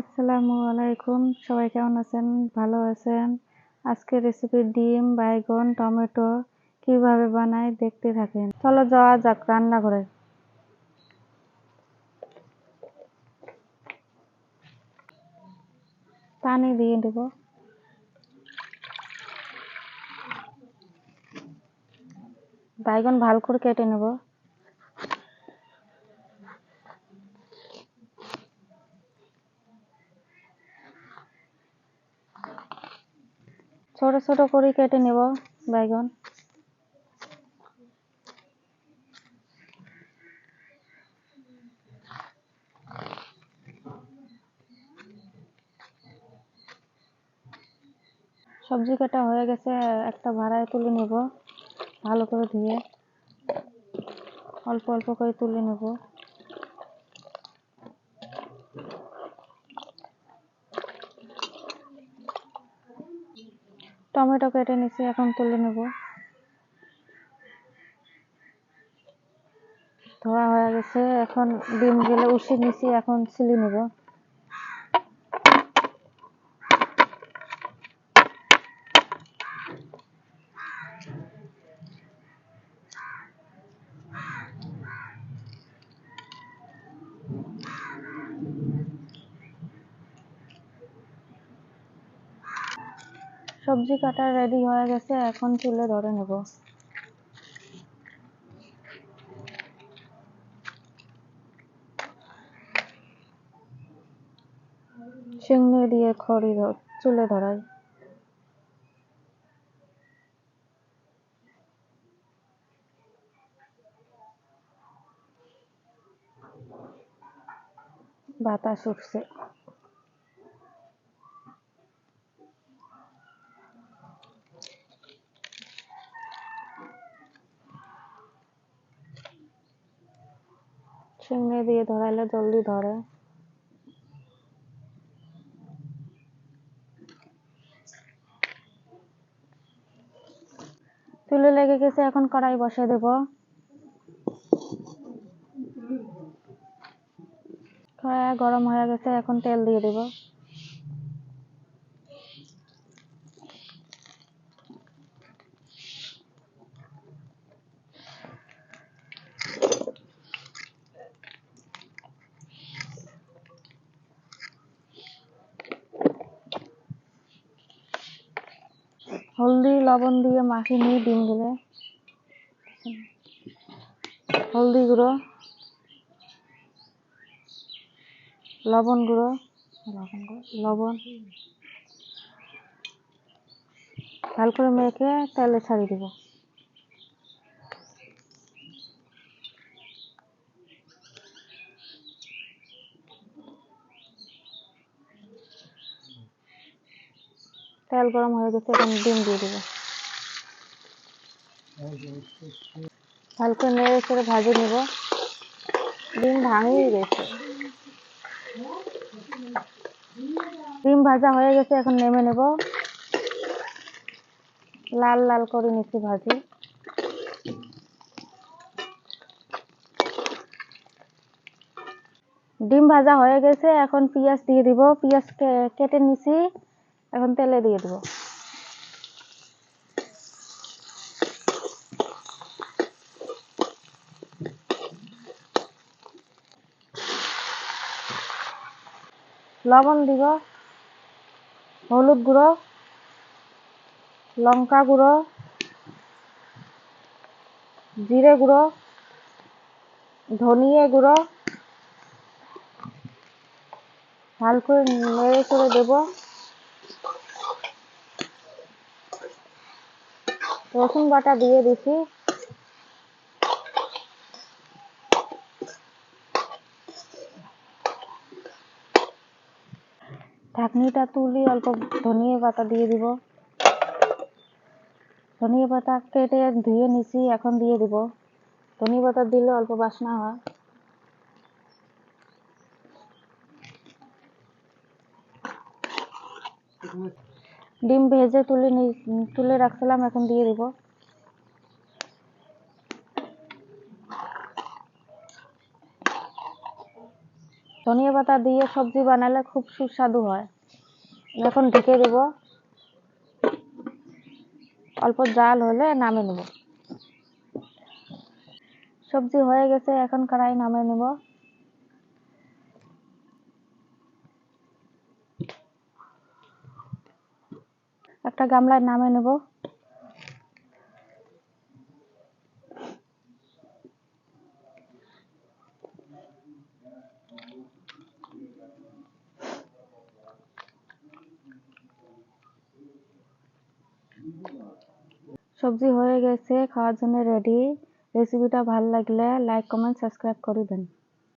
আসসালামু আলাইকুম। সবাই কেমন আছেন? ভালো আছেন? আজকে রেসিপি ডিম, বাইগন, টমেটো কীভাবে বানাই দেখতে থাকেন। চলো যাওয়া যাক রান্না করে পানি দিয়ে দেব। বাইগন ভালো করে কেটে নেব। ছোট ছোট করে কেটে নেব বাইগন সবজি কাটা হয়ে গেছে, একটা ভাড়ায় তুলে নেব, ভালো করে ধুয়ে, অল্প অল্প করে তুলে নেব। টমেটো কেটে নিছি, এখন তুলে নেব। ধোয়া হয়ে গেছে, এখন ডিম গেলে উষে নিছি, এখন ছিলে নেব। সবজি কাটা রেডি হয়ে গেছে, এখন চুলে ধরে নেব। চিংড়ি দিয়ে খড়ি চুলে ধরাই। বাতাস উঠছে। চিংড়ি দিয়ে ধরাইলে জলদি ধরে। চুলে লেগে গেছে, এখন কড়াই বসে দেব। কড়াই গরম হয়ে গেছে, এখন তেল দিয়ে দেব। হলদি, লবণ দিয়ে মাখিয়ে নিই ডিমগুলো হলদি গুঁড়ো লবণ গুঁড়ো লবণ গুঁড়ো, লবণ ভালো করে মেখে তেলে ছাড়িয়ে দেব। তেল গরম হয়ে গেছে, এখন ডিম দিয়ে দেবো। ভালো নেড়ে চেড়ে ভাজে নেব। ডিম ভাঙিয়ে গেছে। ডিম ভাজা হয়ে গেছে, এখন নেমে নেব। লাল লাল করে নিচ্ছি ভাজি। ডিম ভাজা হয়ে গেছে, এখন পেঁয়াজ দিয়ে দিব। পেঁয়াজ কেটে নিছি। এখন তেলে দিয়ে দেবো। লবণ দিব, হলুদ গুঁড়ো, লঙ্কা গুঁড়ো, জিরে গুঁড়ো, ধনিয়া গুঁড়ো ভালো করে নেড়ে করে দেব। রসুন বাটা দিয়ে দিছি। ঢাকনিটা তুলি, অল্প ধনিয়া পাতা দিয়ে দিব। ধনিয়া পাতা কেটে ধুয়ে নিছি, এখন দিয়ে দিব। ধনিয়া পাতা দিলে অল্প বাসনা হয়। ডিম ভেজে তুলে নি, তুলে রাখছিলাম, এখন দিয়ে দিব। ধনিয়া পাতা দিয়ে সবজি বানালে খুব সুস্বাদু হয়। এখন ঢেকে দেব। অল্প জাল হলে নামে নেব। সবজি হয়ে গেছে, এখন কড়াই নামে নেব। একটা গামলায় নামে নেব। সবজি হয়ে গেছে, খাওয়ার জন্য রেডি রেসিপিটা ভালো লাগলে লাইক কমেন্ট সাবস্ক্রাইব করে দেন।